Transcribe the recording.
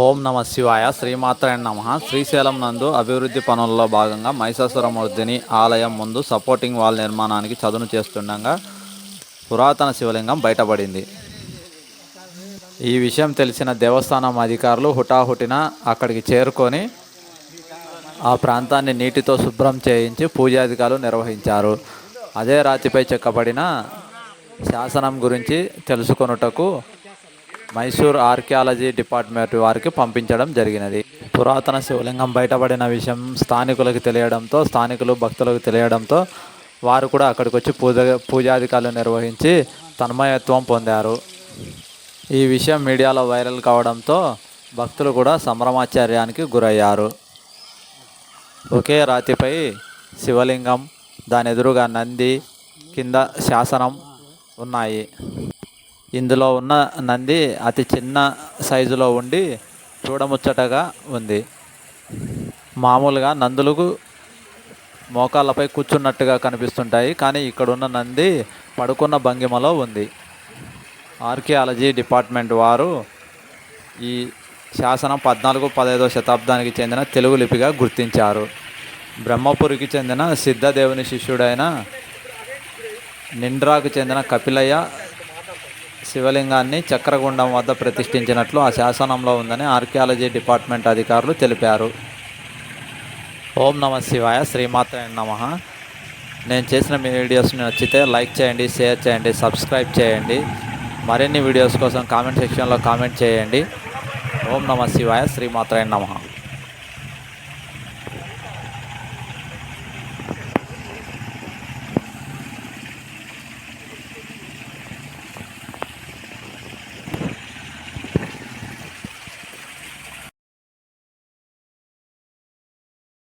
ఓం నమ శివాయ. శ్రీమాత్రాయ నమ. శ్రీశైలం నందు అభివృద్ధి పనుల్లో భాగంగా మహిషాసురమూర్తిని ఆలయం ముందు సపోర్టింగ్ వాల్ నిర్మాణానికి చదును చేస్తుండగా పురాతన శివలింగం బయటపడింది. ఈ విషయం తెలిసిన దేవస్థానం అధికారులు హుటాహుటిన అక్కడికి చేరుకొని ఆ ప్రాంతాన్ని నీటితో శుభ్రం చేయించి పూజాధికారులు నిర్వహించారు. అదే రాతిపై చెక్కబడిన శాసనం గురించి తెలుసుకొనుటకు మైసూర్ ఆర్కియాలజీ డిపార్ట్మెంట్ వారికి పంపించడం జరిగినది. పురాతన శివలింగం బయటపడిన విషయం స్థానికులకు తెలియడంతో స్థానికులు భక్తులకు తెలియడంతో వారు కూడా అక్కడికి వచ్చి పూజ పూజాధికారులు నిర్వహించి తన్మయత్వం పొందారు. ఈ విషయం మీడియాలో వైరల్ కావడంతో భక్తులు కూడా సంభ్రమాచార్యానికి గురయ్యారు. ఒకే రాతిపై శివలింగం దాని ఎదురుగా నంది కింద శాసనం ఉన్నాయి. ఇందులో ఉన్న నంది అతి చిన్న సైజులో ఉండి చూడముచ్చటగా ఉంది. మామూలుగా నందులకు మోకాళ్ళపై కూర్చున్నట్టుగా కనిపిస్తుంటాయి కానీ ఇక్కడున్న నంది పడుకున్న భంగిమలో ఉంది. ఆర్కియాలజీ డిపార్ట్మెంట్ వారు ఈ శాసనం పద్నాలుగు పదహైదో శతాబ్దానికి చెందిన తెలుగు లిపిగా గుర్తించారు. బ్రహ్మపురికి చెందిన సిద్ధదేవుని శిష్యుడైన నిండ్రాకు చెందిన కపిలయ్య శివలింగాన్ని చక్రగుండం వద్ద ప్రతిష్ఠించినట్లు ఆ శాసనంలో ఉందని ఆర్కియాలజీ డిపార్ట్మెంట్ అధికారులు తెలిపారు. ఓం నమ శివాయ శ్రీమాత్ర నమ. నేను చేసిన మీ వీడియోస్ని నచ్చితే లైక్ చేయండి షేర్ చేయండి సబ్స్క్రైబ్ చేయండి. మరిన్ని వీడియోస్ కోసం కామెంట్ సెక్షన్లో కామెంట్ చేయండి. ఓం నమ శివాయ శ్రీమాత్ర నమ.